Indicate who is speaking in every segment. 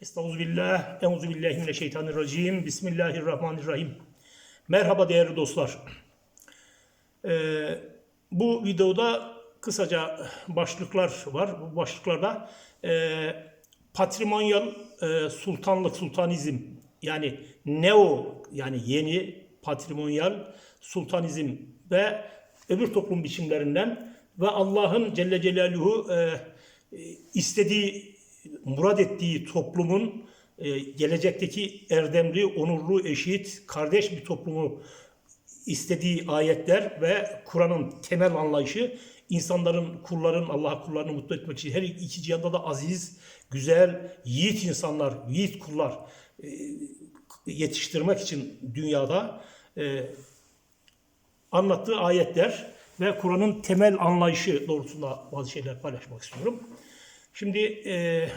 Speaker 1: Estağfirullah, Euzubillahimineşşeytanirracim, Bismillahirrahmanirrahim. Merhaba değerli dostlar. Ee, bu videoda kısaca başlıklar var. Bu başlıklarda e, patrimonyal e, sultanlık, sultanizm yani neo yani yeni patrimonyal sultanizm ve öbür toplum biçimlerinden ve Allah'ın Celle Celaluhu e, e, istediği, murad ettiği toplumun e, gelecekteki erdemli, onurlu, eşit, kardeş bir toplumu istediği ayetler ve Kur'an'ın temel anlayışı insanların, kulların, Allah kullarını mutlu etmek için her iki cihanda da aziz, güzel, yiğit insanlar, yiğit kullar e, yetiştirmek için dünyada e, anlattığı ayetler ve Kur'an'ın temel anlayışı doğrultusunda bazı şeyler paylaşmak istiyorum. Şimdi e,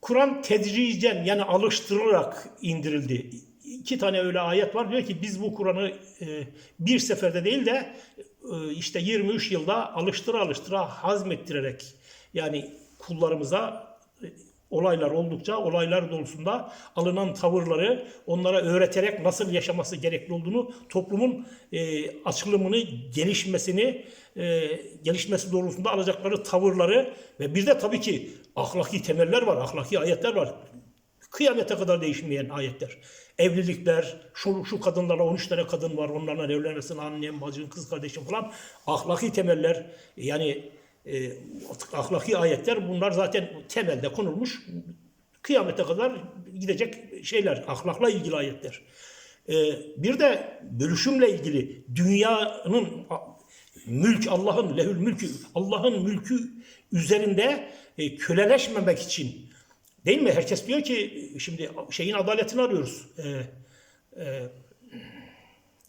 Speaker 1: Kur'an tedricen yani alıştırılarak indirildi. İki tane öyle ayet var. Diyor ki biz bu Kur'an'ı e, bir seferde değil de e, işte 23 yılda alıştıra alıştıra hazmettirerek yani kullarımıza olaylar oldukça olaylar dolusunda alınan tavırları onlara öğreterek nasıl yaşaması gerekli olduğunu toplumun e, açılımını gelişmesini e, gelişmesi doğrultusunda alacakları tavırları ve bir de tabii ki ahlaki temeller var ahlaki ayetler var kıyamete kadar değişmeyen ayetler. Evlilikler, şu, şu kadınlarla 13 tane kadın var, onlarla evlenmesin, annem, bacın, kız kardeşim falan. Ahlaki temeller, yani e, ahlaki ayetler bunlar zaten temelde konulmuş. Kıyamete kadar gidecek şeyler, ahlakla ilgili ayetler. E, bir de bölüşümle ilgili dünyanın mülk Allah'ın lehül mülkü Allah'ın mülkü üzerinde e, köleleşmemek için Değil mi? Herkes diyor ki şimdi şeyin adaletini arıyoruz. Ee, e,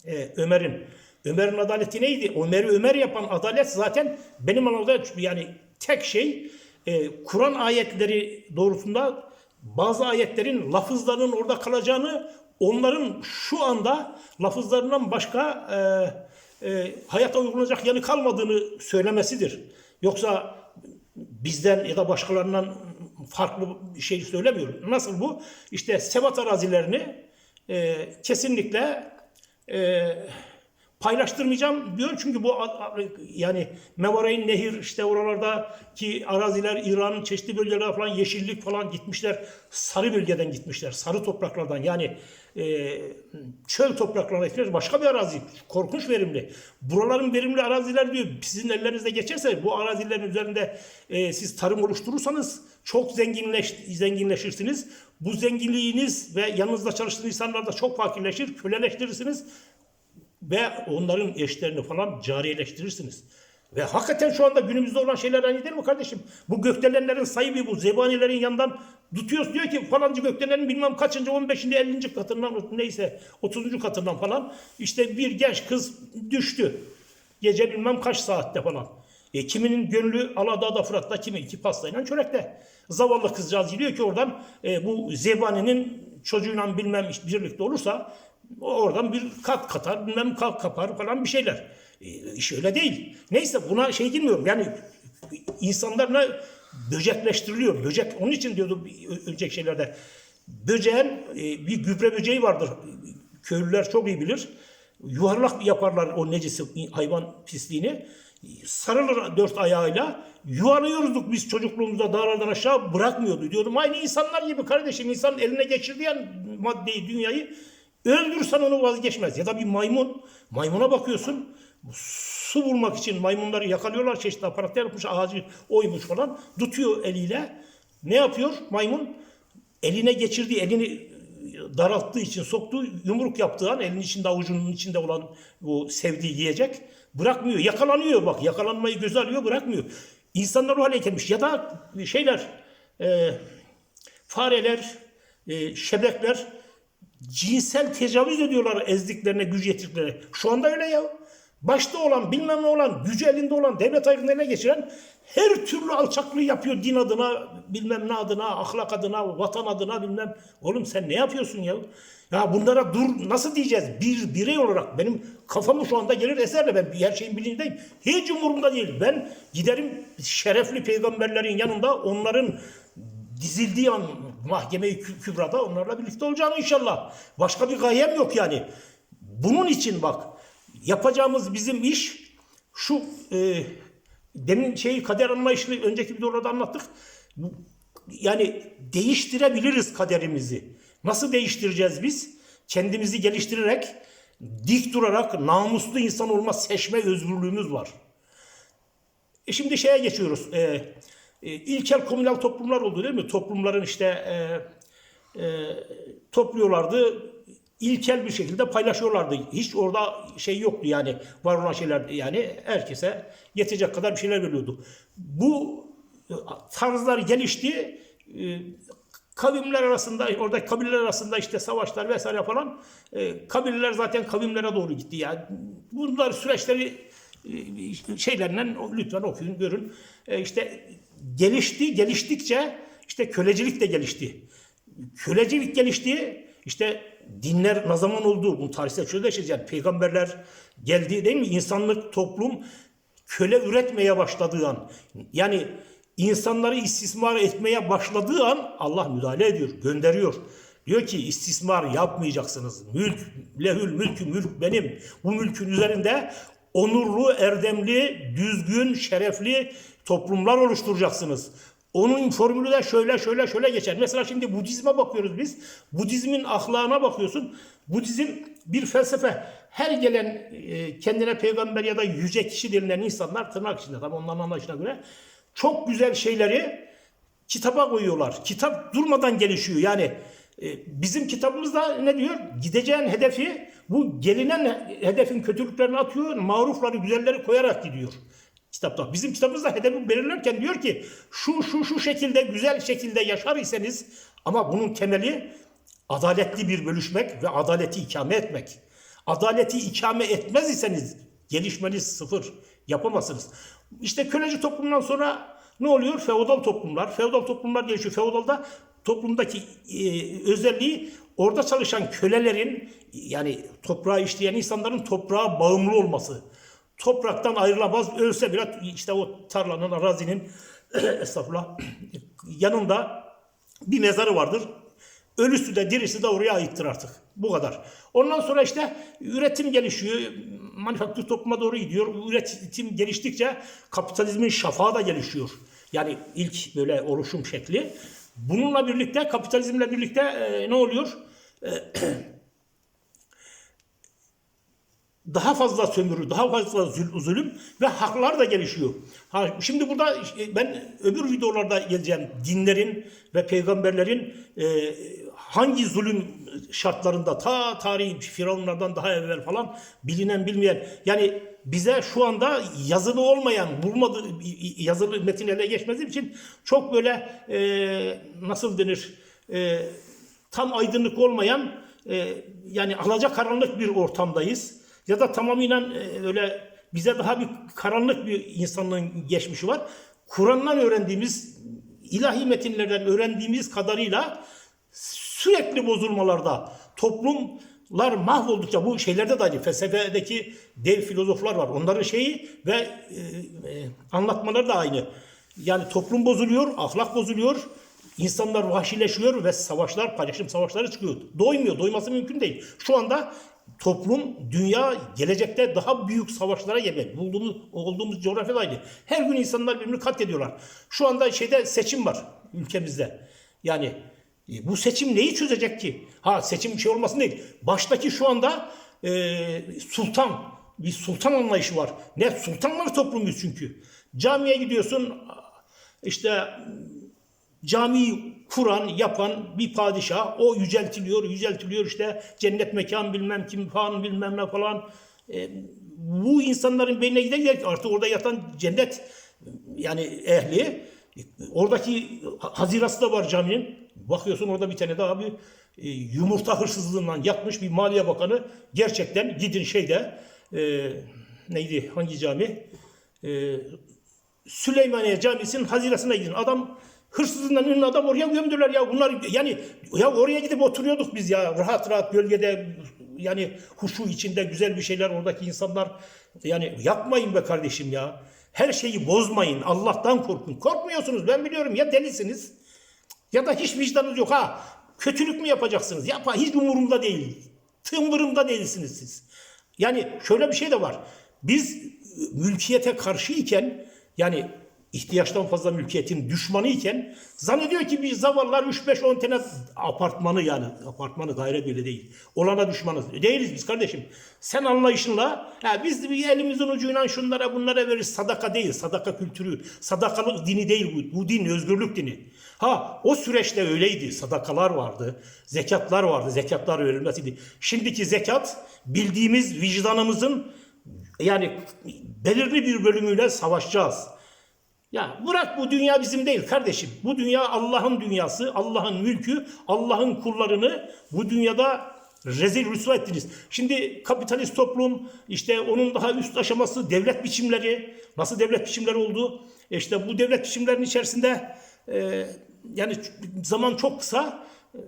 Speaker 1: e, Ömer'in. Ömer'in adaleti neydi? Ömer'i Ömer yapan adalet zaten benim anladığım yani tek şey e, Kur'an ayetleri doğrultusunda bazı ayetlerin lafızlarının orada kalacağını onların şu anda lafızlarından başka e, e, hayata uygulanacak yanı kalmadığını söylemesidir. Yoksa bizden ya da başkalarından farklı bir şey söylemiyorum. Nasıl bu? İşte sebat arazilerini e, kesinlikle e, paylaştırmayacağım diyor çünkü bu yani Mevareyn Nehir işte oralardaki araziler İran'ın çeşitli bölgelerine falan yeşillik falan gitmişler. Sarı bölgeden gitmişler. Sarı topraklardan yani e, çöl topraklarına gitmişler. Başka bir arazi. Korkunç verimli. Buraların verimli araziler diyor sizin ellerinizde geçerse bu arazilerin üzerinde e, siz tarım oluşturursanız çok zenginleş, zenginleşirsiniz. Bu zenginliğiniz ve yanınızda çalıştığınız insanlar da çok fakirleşir, köleleştirirsiniz ve onların eşlerini falan cariyeleştirirsiniz. Ve hakikaten şu anda günümüzde olan şeyler aynı değil mi kardeşim? Bu gökdelenlerin sahibi bu zebanilerin yanından tutuyoruz diyor ki falancı gökdelenin bilmem kaçıncı 15. 50. katından neyse 30. katından falan işte bir genç kız düştü. Gece bilmem kaç saatte falan. E, kiminin gönlü Aladağ'da Fırat'ta, kimi iki pastayla çörekte. Zavallı kızcağız diyor ki oradan e, bu zebaninin çocuğuyla bilmem birlikte olursa oradan bir kat katar, bilmem kat kapar falan bir şeyler. E, iş öyle değil. Neyse buna şey girmiyorum. Yani insanlarla böcekleştiriliyor. Böcek onun için diyordu önceki şeylerde. Böceğin e, bir gübre böceği vardır. Köylüler çok iyi bilir. Yuvarlak yaparlar o necisi hayvan pisliğini. Sarılır dört ayağıyla. Yuvarlıyorduk biz çocukluğumuzda dağlardan aşağı bırakmıyordu. Diyordum aynı insanlar gibi kardeşim. insan eline geçirdiği an maddeyi, dünyayı öldürsen onu vazgeçmez. Ya da bir maymun. Maymuna bakıyorsun. Su bulmak için maymunları yakalıyorlar çeşitli aparatlar yapmış ağacı oymuş falan. Tutuyor eliyle. Ne yapıyor maymun? Eline geçirdiği elini daralttığı için soktuğu yumruk yaptığı an elin içinde avucunun içinde olan bu sevdiği yiyecek bırakmıyor. Yakalanıyor bak yakalanmayı göze alıyor bırakmıyor. İnsanlar o hale gelmiş. Ya da şeyler e, fareler e, şebekler cinsel tecavüz ediyorlar ezdiklerine güç yetirdiklerine şu anda öyle ya. Başta olan bilmem ne olan gücü elinde olan devlet aygınlarına geçiren her türlü alçaklığı yapıyor din adına bilmem ne adına ahlak adına vatan adına bilmem. Oğlum sen ne yapıyorsun ya? Ya bunlara dur nasıl diyeceğiz? Bir birey olarak benim kafamı şu anda gelir eserle. Ben her şeyin bilincindeyim. Hiç umurumda değil. Ben giderim şerefli peygamberlerin yanında onların dizildiği an mahkeme-i Kü- kübrada onlarla birlikte olacağım inşallah. Başka bir gayem yok yani. Bunun için bak yapacağımız bizim iş şu e, demin şeyi kader anlayışını önceki videolarda anlattık. Bu- Yani değiştirebiliriz kaderimizi. Nasıl değiştireceğiz biz? Kendimizi geliştirerek, dik durarak namuslu insan olma seçme özgürlüğümüz var. E şimdi şeye geçiyoruz. E, e, ilkel komünal toplumlar oldu değil mi? Toplumların işte e, e, topluyorlardı. ilkel bir şekilde paylaşıyorlardı. Hiç orada şey yoktu yani var olan şeyler yani herkese yetecek kadar bir şeyler veriyordu. Bu e, tarzlar gelişti. E, kavimler arasında oradaki kabileler arasında işte savaşlar vesaire falan e, kabileler zaten kavimlere doğru gitti yani bunlar süreçleri e, şeylerinden lütfen okuyun görün E, işte gelişti geliştikçe işte kölecilik de gelişti kölecilik gelişti işte dinler ne zaman oldu bunu tarihsel çözleşeceğiz yani peygamberler geldi değil mi insanlık toplum köle üretmeye başladığı an yani insanları istismar etmeye başladığı an Allah müdahale ediyor, gönderiyor. Diyor ki istismar yapmayacaksınız. Mülk, lehül mülkü mülk benim. Bu mülkün üzerinde onurlu, erdemli, düzgün, şerefli toplumlar oluşturacaksınız. Onun formülü de şöyle şöyle şöyle geçer. Mesela şimdi Budizm'e bakıyoruz biz. Budizmin ahlakına bakıyorsun. Budizm bir felsefe. Her gelen e, kendine peygamber ya da yüce kişi denilen insanlar tırnak içinde tabii onların anlayışına göre çok güzel şeyleri kitaba koyuyorlar. Kitap durmadan gelişiyor. Yani e, bizim kitabımızda ne diyor? Gideceğin hedefi bu gelinen hedefin kötülüklerini atıyor, marufları, güzelleri koyarak gidiyor kitapta. Bizim kitabımızda hedefi belirlerken diyor ki şu şu şu şekilde güzel şekilde yaşar iseniz ama bunun temeli adaletli bir bölüşmek ve adaleti ikame etmek. Adaleti ikame etmez iseniz gelişmeniz sıfır. Yapamazsınız. İşte köleci toplumdan sonra ne oluyor? Feodal toplumlar. Feodal toplumlar gelişiyor. Feodalda toplumdaki e, özelliği orada çalışan kölelerin yani toprağı işleyen insanların toprağa bağımlı olması. Topraktan ayrılamaz. Ölse bile işte o tarlanın, arazinin estağfurullah yanında bir mezarı vardır. Ölüsü de dirisi de oraya aittir artık. Bu kadar. Ondan sonra işte üretim gelişiyor. Manifaktür topluma doğru gidiyor. Üretim geliştikçe kapitalizmin şafağı da gelişiyor. Yani ilk böyle oluşum şekli. Bununla birlikte kapitalizmle birlikte e, ne oluyor? E, daha fazla sömürü, daha fazla zulüm ve haklar da gelişiyor. Ha, şimdi burada e, ben öbür videolarda geleceğim dinlerin ve peygamberlerin e, hangi zulüm şartlarında ta tarihi firavunlardan daha evvel falan bilinen bilmeyen yani bize şu anda yazılı olmayan bulmadı yazılı metin ele geçmediği için çok böyle e, nasıl denir e, tam aydınlık olmayan e, yani alacakaranlık bir ortamdayız. Ya da tamamıyla e, öyle bize daha bir karanlık bir insanlığın geçmişi var. Kur'an'dan öğrendiğimiz, ilahi metinlerden öğrendiğimiz kadarıyla sürekli bozulmalarda toplumlar mahvoldukça bu şeylerde de aynı felsefedeki dev filozoflar var. Onların şeyi ve e, e, anlatmaları da aynı. Yani toplum bozuluyor, ahlak bozuluyor, insanlar vahşileşiyor ve savaşlar, paylaşım savaşları çıkıyor. Doymuyor, doyması mümkün değil. Şu anda toplum, dünya gelecekte daha büyük savaşlara gelecek. Bulduğumuz, olduğumuz coğrafyada. Her gün insanlar birbirini katlediyorlar. Şu anda şeyde seçim var ülkemizde. Yani e, bu seçim neyi çözecek ki? Ha seçim bir şey olmasın değil. Baştaki şu anda e, sultan, bir sultan anlayışı var. Ne sultanlar toplumuyuz çünkü. Camiye gidiyorsun işte camiyi kuran, yapan bir padişah o yüceltiliyor, yüceltiliyor işte cennet mekan bilmem kim falan bilmem ne falan. E, bu insanların beynine gider gider artık orada yatan cennet yani ehli oradaki hazirası da var caminin. Bakıyorsun orada bir tane daha bir e, yumurta hırsızlığından yatmış bir maliye bakanı gerçekten gidin şeyde e, neydi hangi cami? E, Süleymaniye Camisi'nin hazirasına gidin. Adam hırsızından ünlü adam oraya gömdüler ya. Bunlar yani ya oraya gidip oturuyorduk biz ya rahat rahat gölgede yani huşu içinde güzel bir şeyler oradaki insanlar yani yapmayın be kardeşim ya. Her şeyi bozmayın. Allah'tan korkun. Korkmuyorsunuz ben biliyorum ya delisiniz Ya da hiç vicdanınız yok ha. Kötülük mü yapacaksınız? Yapa hiç umurumda değil. Tımırımda değilsiniz siz. Yani şöyle bir şey de var. Biz mülkiyete karşı iken yani ihtiyaçtan fazla mülkiyetin düşmanı iken zannediyor ki biz zavallılar 3-5-10 tane apartmanı yani apartmanı daire bile değil. Olana düşmanız. Değiliz biz kardeşim. Sen anlayışınla ha, biz bir elimizin ucuyla şunlara bunlara veririz. Sadaka değil. Sadaka kültürü. Sadakalık dini değil bu. Bu din özgürlük dini. Ha o süreçte öyleydi. Sadakalar vardı. Zekatlar vardı. Zekatlar verilmesiydi. Şimdiki zekat bildiğimiz vicdanımızın yani belirli bir bölümüyle savaşacağız. Ya bırak bu dünya bizim değil kardeşim. Bu dünya Allah'ın dünyası, Allah'ın mülkü, Allah'ın kullarını bu dünyada rezil rüsva ettiniz. Şimdi kapitalist toplum, işte onun daha üst aşaması devlet biçimleri, nasıl devlet biçimleri oldu? E İşte bu devlet biçimlerinin içerisinde e, yani zaman çok kısa, e,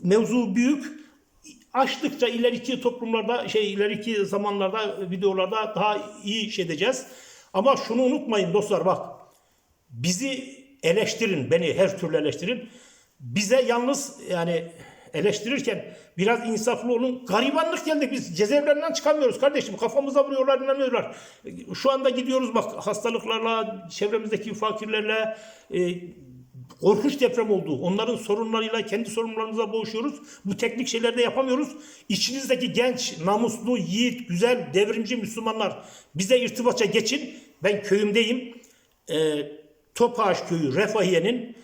Speaker 1: mevzu büyük. Açtıkça ileriki toplumlarda, şey ileriki zamanlarda, videolarda daha iyi şey edeceğiz. Ama şunu unutmayın dostlar bak. Bizi eleştirin, beni her türlü eleştirin. Bize yalnız yani eleştirirken biraz insaflı olun. Garibanlık geldik biz cezaevlerinden çıkamıyoruz kardeşim. Kafamıza vuruyorlar, inanıyorlar. Şu anda gidiyoruz bak hastalıklarla, çevremizdeki fakirlerle, e, korkunç deprem oldu. Onların sorunlarıyla kendi sorunlarımıza boğuşuyoruz. Bu teknik şeyler de yapamıyoruz. İçinizdeki genç, namuslu, yiğit, güzel, devrimci Müslümanlar bize irtibatça geçin. Ben köyümdeyim. E, Topağaç köyü, Refahiye'nin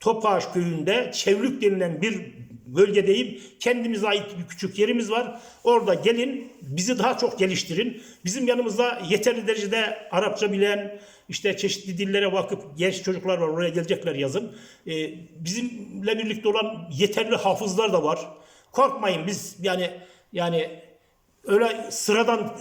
Speaker 1: Topağaç köyünde Çevlük denilen bir bölgedeyim. Kendimize ait bir küçük yerimiz var. Orada gelin, bizi daha çok geliştirin. Bizim yanımızda yeterli derecede Arapça bilen, işte çeşitli dillere vakıf genç çocuklar var. Oraya gelecekler yazın. Ee, bizimle birlikte olan yeterli hafızlar da var. Korkmayın biz yani yani öyle sıradan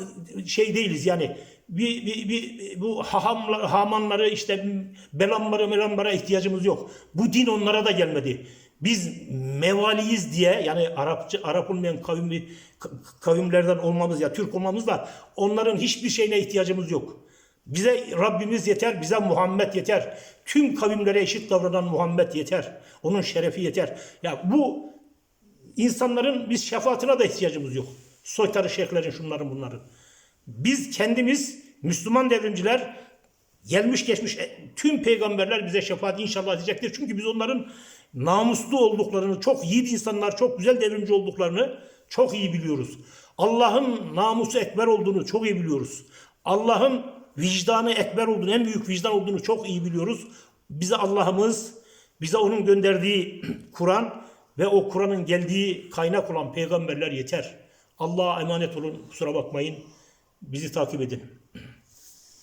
Speaker 1: şey değiliz yani bir, bir, bir bu hahamla, hamanları işte belamlara melamlara ihtiyacımız yok. Bu din onlara da gelmedi. Biz mevaliyiz diye yani Arapça Arap olmayan kavmi kavimlerden olmamız ya Türk olmamız da onların hiçbir şeyine ihtiyacımız yok. Bize Rabbimiz yeter, bize Muhammed yeter. Tüm kavimlere eşit davranan Muhammed yeter. Onun şerefi yeter. Ya bu insanların biz şefaatine de ihtiyacımız yok. Soytarı şeyhlerin şunların bunların. Biz kendimiz Müslüman devrimciler gelmiş geçmiş e, tüm peygamberler bize şefaat inşallah edecektir. Çünkü biz onların namuslu olduklarını, çok yiğit insanlar, çok güzel devrimci olduklarını çok iyi biliyoruz. Allah'ın namusu ekber olduğunu çok iyi biliyoruz. Allah'ın vicdanı ekber olduğunu, en büyük vicdan olduğunu çok iyi biliyoruz. Bize Allah'ımız, bize onun gönderdiği Kur'an ve o Kur'an'ın geldiği kaynak olan peygamberler yeter. Allah'a emanet olun, kusura bakmayın. Bizi takip edin.